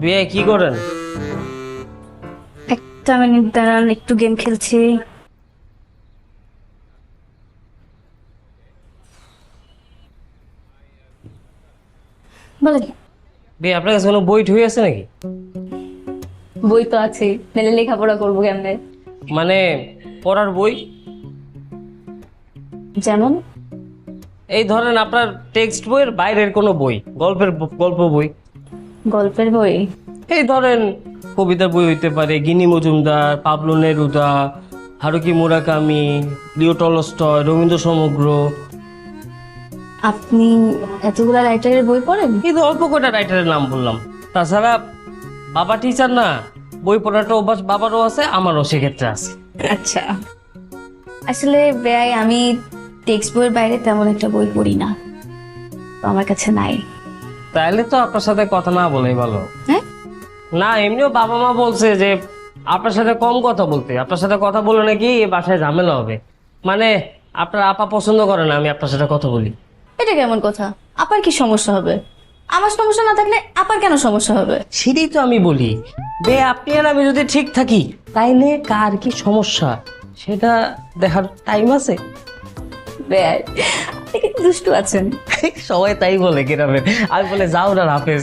বিয়ে কি করেন? একটা মিনিট দাঁড়ান একটু গেম খেলছি। বলেন। বিয়ে আপনার কাছে কোনো বই ঠই আছে নাকি? বই তো আছে মেলে লেখাপড়া করব কেমনে? মানে পড়ার বই? যেমন? এই ধরেন আপনার টেক্সট বইয়ের বাইরের কোনো বই গল্পের গল্প বই। গল্পের বই? এই ধরেন কবিতার বই হইতে পারে Ginni Majumdar Pablo Neruda Haruki Murakami Leo Tolstoy Rabindra সমগ্র। আপনি এতগুলা রাইটারের বই পড়েন? কিন্তু অল্প কটা রাইটারের নাম বললাম। তাছাড়া বাবা টিচার না বই পড়াটা অভ্যাস বাবারও আছে আমারও সেক্ষেত্রে আছে। আচ্ছা। আসলে বেয়াই আমি টেক্সট বইয়ের বাইরে তেমন একটা বই পড়ি না। তো আমার কাছে নাই। তাইলে তো আপনার সাথে কথা না বলেই ভালো। হ্যাঁ? না এমনিও বাবা মা বলছে যে আপনার সাথে কম কথা বলতে। আপনার সাথে কথা বলে নাকি বাসায় ঝামেলা হবে। মানে আপনার আপা পছন্দ করে না আমি আপনার সাথে কথা বলি। এটা কেমন কথা? আপার কি সমস্যা হবে? আমার সমস্যা না থাকলে আপার কেন সমস্যা হবে? সেটাই তো আমি বলি। বে আপনি আর আমি যদি ঠিক থাকি তাইলে কার কি সমস্যা? সেটা দেখার টাইম আছে। বেয়াই আপনি কি দুষ্টু আছেন। সবাই তাই বলে গ্রামে। আমি বলে যাও না হাফেজ